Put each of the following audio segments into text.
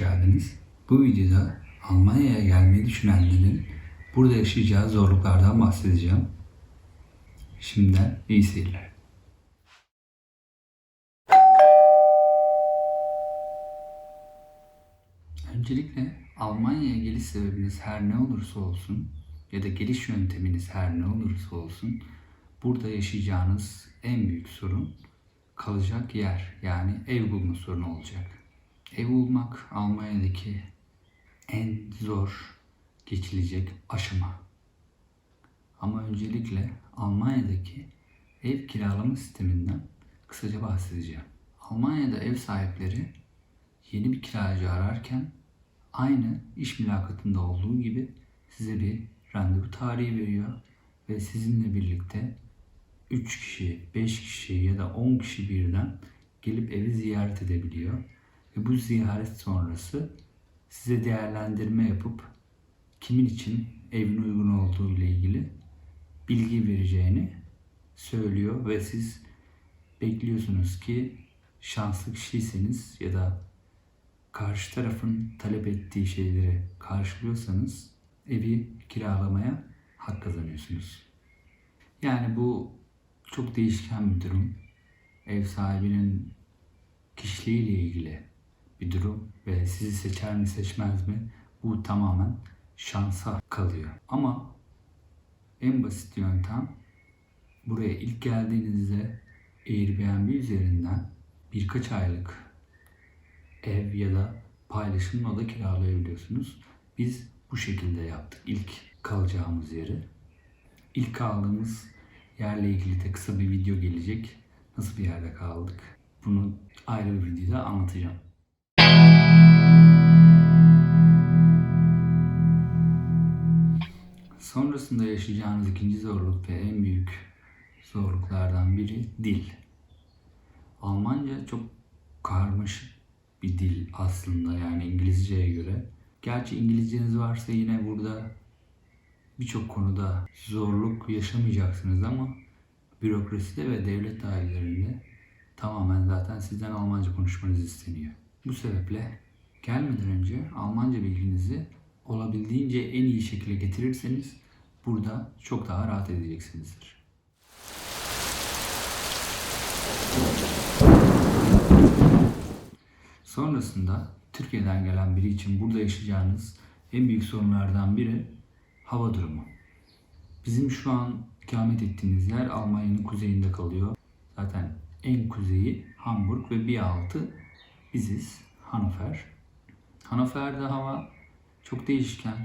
geldiniz. Bu videoda Almanya'ya gelmeyi düşünenlerin burada yaşayacağı zorluklardan bahsedeceğim. Şimdiden iyi seyirler. Öncelikle Almanya'ya geliş sebebiniz her ne olursa olsun ya da geliş yönteminiz her ne olursa olsun burada yaşayacağınız en büyük sorun kalacak yer yani ev bulma sorunu olacak. Ev bulmak Almanya'daki en zor geçilecek aşama. Ama öncelikle Almanya'daki ev kiralama sisteminden kısaca bahsedeceğim. Almanya'da ev sahipleri yeni bir kiracı ararken aynı iş mülakatında olduğu gibi size bir randevu tarihi veriyor ve sizinle birlikte 3 kişi, 5 kişi ya da 10 kişi birden gelip evi ziyaret edebiliyor. Ve bu ziyaret sonrası size değerlendirme yapıp kimin için evin uygun olduğu ile ilgili bilgi vereceğini söylüyor ve siz bekliyorsunuz ki şanslı kişiyseniz ya da karşı tarafın talep ettiği şeyleri karşılıyorsanız evi kiralamaya hak kazanıyorsunuz. Yani bu çok değişken bir durum. Ev sahibinin kişiliğiyle ilgili bir durum ve sizi seçer mi seçmez mi bu tamamen şansa kalıyor. Ama en basit yöntem buraya ilk geldiğinizde Airbnb üzerinden birkaç aylık ev ya da paylaşımlı oda kiralayabiliyorsunuz. Biz bu şekilde yaptık ilk kalacağımız yeri. İlk kaldığımız yerle ilgili de kısa bir video gelecek. Nasıl bir yerde kaldık? Bunu ayrı bir videoda anlatacağım. Sonrasında yaşayacağınız ikinci zorluk ve en büyük zorluklardan biri dil. Almanca çok karmaşık bir dil aslında yani İngilizceye göre. Gerçi İngilizceniz varsa yine burada birçok konuda zorluk yaşamayacaksınız ama bürokraside ve devlet dairelerinde tamamen zaten sizden Almanca konuşmanız isteniyor. Bu sebeple gelmeden önce Almanca bilginizi olabildiğince en iyi şekilde getirirseniz burada çok daha rahat edeceksinizdir. Sonrasında Türkiye'den gelen biri için burada yaşayacağınız en büyük sorunlardan biri hava durumu. Bizim şu an ikamet ettiğimiz yer Almanya'nın kuzeyinde kalıyor. Zaten en kuzeyi Hamburg ve bir altı biziz Hannover. Hannover'de hava çok değişken.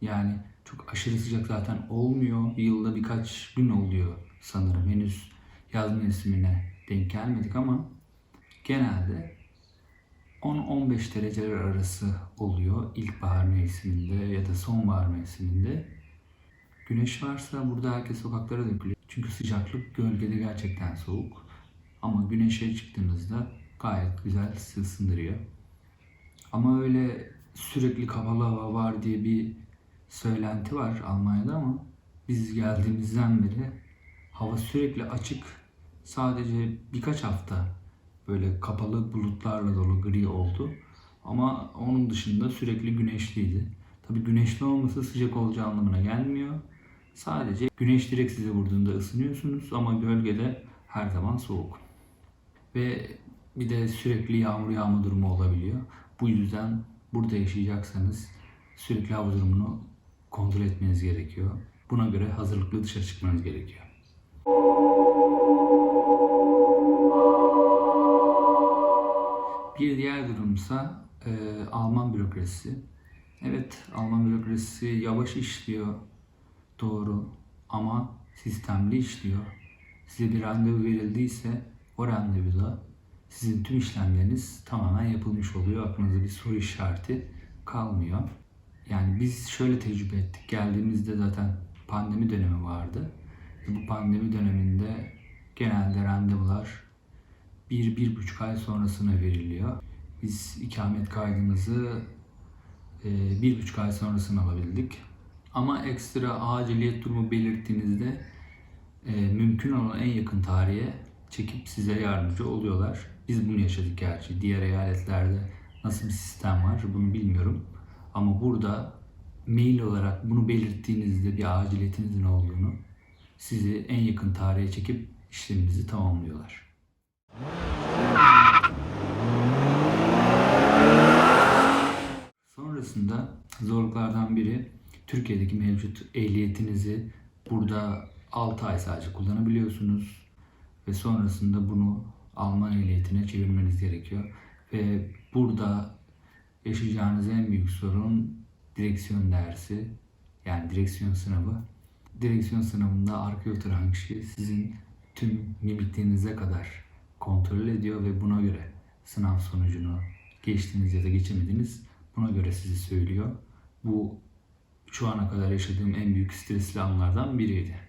Yani çok aşırı sıcak zaten olmuyor. Yılda birkaç gün oluyor sanırım. Henüz yaz mevsimine denk gelmedik ama genelde 10-15 dereceler arası oluyor ilkbahar mevsiminde ya da sonbahar mevsiminde. Güneş varsa burada herkes sokaklara dökülüyor. Çünkü sıcaklık gölgede gerçekten soğuk. Ama güneşe çıktığınızda gayet güzel sizi ısındırıyor. Ama öyle sürekli kapalı hava var diye bir söylenti var Almanya'da ama biz geldiğimizden beri hava sürekli açık. Sadece birkaç hafta böyle kapalı bulutlarla dolu gri oldu. Ama onun dışında sürekli güneşliydi. Tabii güneşli olması sıcak olacağı anlamına gelmiyor. Sadece güneş direkt size vurduğunda ısınıyorsunuz ama gölgede her zaman soğuk. Ve bir de sürekli yağmur yağma durumu olabiliyor. Bu yüzden burada yaşayacaksanız sürekli hava durumunu kontrol etmeniz gerekiyor. Buna göre hazırlıklı dışarı çıkmanız gerekiyor. Bir diğer durumsa e, Alman bürokrasisi. Evet, Alman bürokrasisi yavaş işliyor, doğru ama sistemli işliyor. Size bir randevu verildiyse o randevuda sizin tüm işlemleriniz tamamen yapılmış oluyor. Aklınızda bir soru işareti kalmıyor. Yani biz şöyle tecrübe ettik. Geldiğimizde zaten pandemi dönemi vardı. Bu pandemi döneminde genelde randevular bir, bir buçuk ay sonrasına veriliyor. Biz ikamet kaydımızı e, bir buçuk ay sonrasına alabildik. Ama ekstra aciliyet durumu belirttiğinizde e, mümkün olan en yakın tarihe çekip size yardımcı oluyorlar. Biz bunu yaşadık gerçi. Diğer eyaletlerde nasıl bir sistem var bunu bilmiyorum. Ama burada mail olarak bunu belirttiğinizde bir aciliyetinizin olduğunu sizi en yakın tarihe çekip işleminizi tamamlıyorlar. Sonrasında zorluklardan biri Türkiye'deki mevcut ehliyetinizi burada 6 ay sadece kullanabiliyorsunuz ve sonrasında bunu Alman ehliyetine çevirmeniz gerekiyor. Ve burada yaşayacağınız en büyük sorun direksiyon dersi yani direksiyon sınavı. Direksiyon sınavında arkaya oturan kişi sizin tüm mimiklerinize kadar kontrol ediyor ve buna göre sınav sonucunu geçtiniz ya da geçemediniz buna göre sizi söylüyor. Bu şu ana kadar yaşadığım en büyük stresli anlardan biriydi.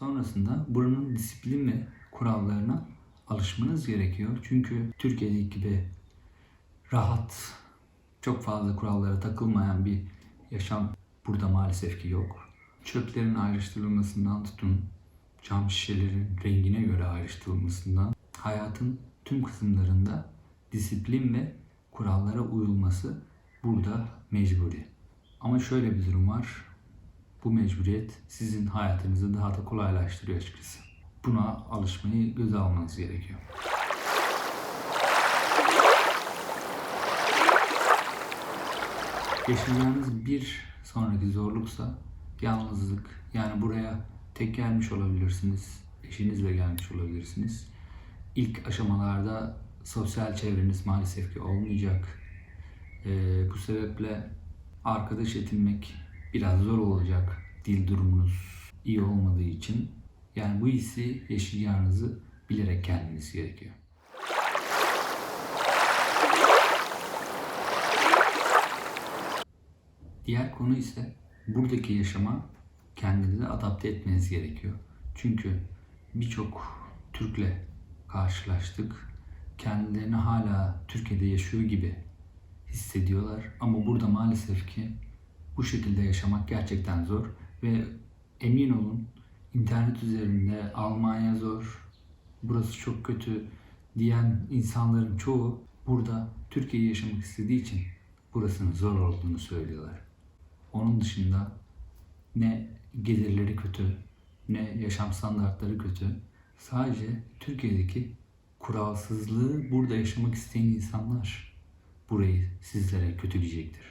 Sonrasında buranın disiplin ve kurallarına alışmanız gerekiyor. Çünkü Türkiye'deki gibi rahat, çok fazla kurallara takılmayan bir yaşam burada maalesef ki yok. Çöplerin ayrıştırılmasından tutun, cam şişelerin rengine göre ayrıştırılmasından hayatın tüm kısımlarında disiplin ve kurallara uyulması burada mecburi. Ama şöyle bir durum var. Bu mecburiyet sizin hayatınızı daha da kolaylaştırıyor açıkçası. Buna alışmayı göze almanız gerekiyor. Yaşayacağınız bir sonraki zorluksa yalnızlık. Yani buraya tek gelmiş olabilirsiniz, eşinizle gelmiş olabilirsiniz. İlk aşamalarda sosyal çevreniz maalesef ki olmayacak. Ee, bu sebeple arkadaş edinmek biraz zor olacak dil durumunuz iyi olmadığı için. Yani bu hissi yaşayacağınızı bilerek gelmeniz gerekiyor. Diğer konu ise buradaki yaşama kendinizi adapte etmeniz gerekiyor. Çünkü birçok Türk'le karşılaştık. Kendilerini hala Türkiye'de yaşıyor gibi hissediyorlar. Ama burada maalesef ki bu şekilde yaşamak gerçekten zor ve emin olun internet üzerinde Almanya zor, burası çok kötü diyen insanların çoğu burada Türkiye'yi yaşamak istediği için burasının zor olduğunu söylüyorlar. Onun dışında ne gelirleri kötü, ne yaşam standartları kötü. Sadece Türkiye'deki kuralsızlığı burada yaşamak isteyen insanlar burayı sizlere kötüleyecektir.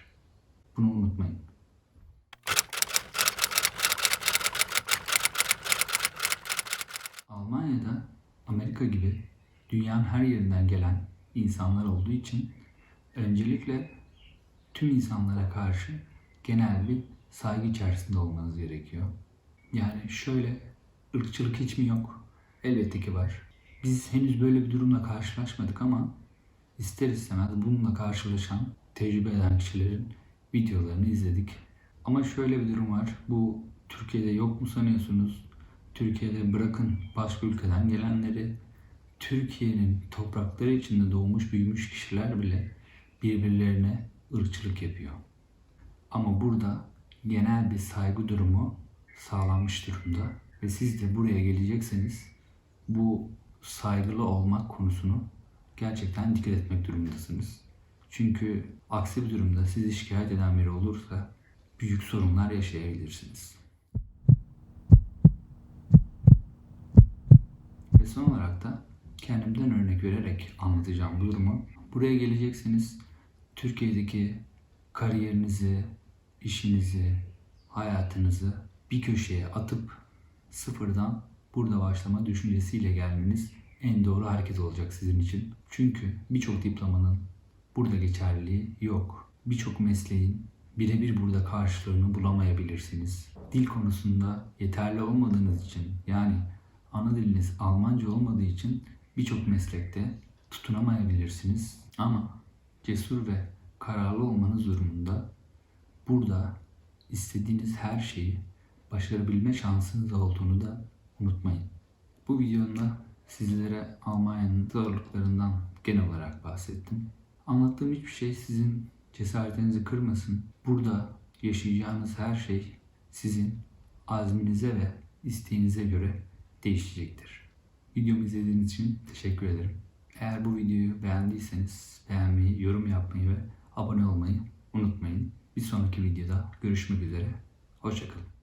Bunu unutmayın. Almanya'da Amerika gibi dünyanın her yerinden gelen insanlar olduğu için öncelikle tüm insanlara karşı genel bir saygı içerisinde olmanız gerekiyor. Yani şöyle ırkçılık hiç mi yok? Elbette ki var. Biz henüz böyle bir durumla karşılaşmadık ama ister istemez bununla karşılaşan, tecrübe eden kişilerin videolarını izledik. Ama şöyle bir durum var. Bu Türkiye'de yok mu sanıyorsunuz? Türkiye'de bırakın başka ülkeden gelenleri, Türkiye'nin toprakları içinde doğmuş büyümüş kişiler bile birbirlerine ırkçılık yapıyor. Ama burada genel bir saygı durumu sağlanmış durumda ve siz de buraya gelecekseniz bu saygılı olmak konusunu gerçekten dikkat etmek durumundasınız. Çünkü aksi bir durumda sizi şikayet eden biri olursa büyük sorunlar yaşayabilirsiniz. Son olarak da kendimden örnek vererek anlatacağım bu durumu. Buraya gelecekseniz Türkiye'deki kariyerinizi, işinizi, hayatınızı bir köşeye atıp sıfırdan burada başlama düşüncesiyle gelmeniz en doğru hareket olacak sizin için. Çünkü birçok diplomanın burada geçerliliği yok. Birçok mesleğin birebir burada karşılığını bulamayabilirsiniz. Dil konusunda yeterli olmadığınız için yani ana diliniz Almanca olmadığı için birçok meslekte tutunamayabilirsiniz. Ama cesur ve kararlı olmanız durumunda burada istediğiniz her şeyi başarabilme şansınız olduğunu da unutmayın. Bu videomda sizlere Almanya'nın zorluklarından genel olarak bahsettim. Anlattığım hiçbir şey sizin cesaretinizi kırmasın. Burada yaşayacağınız her şey sizin azminize ve isteğinize göre değişecektir. Videomu izlediğiniz için teşekkür ederim. Eğer bu videoyu beğendiyseniz beğenmeyi, yorum yapmayı ve abone olmayı unutmayın. Bir sonraki videoda görüşmek üzere. Hoşçakalın.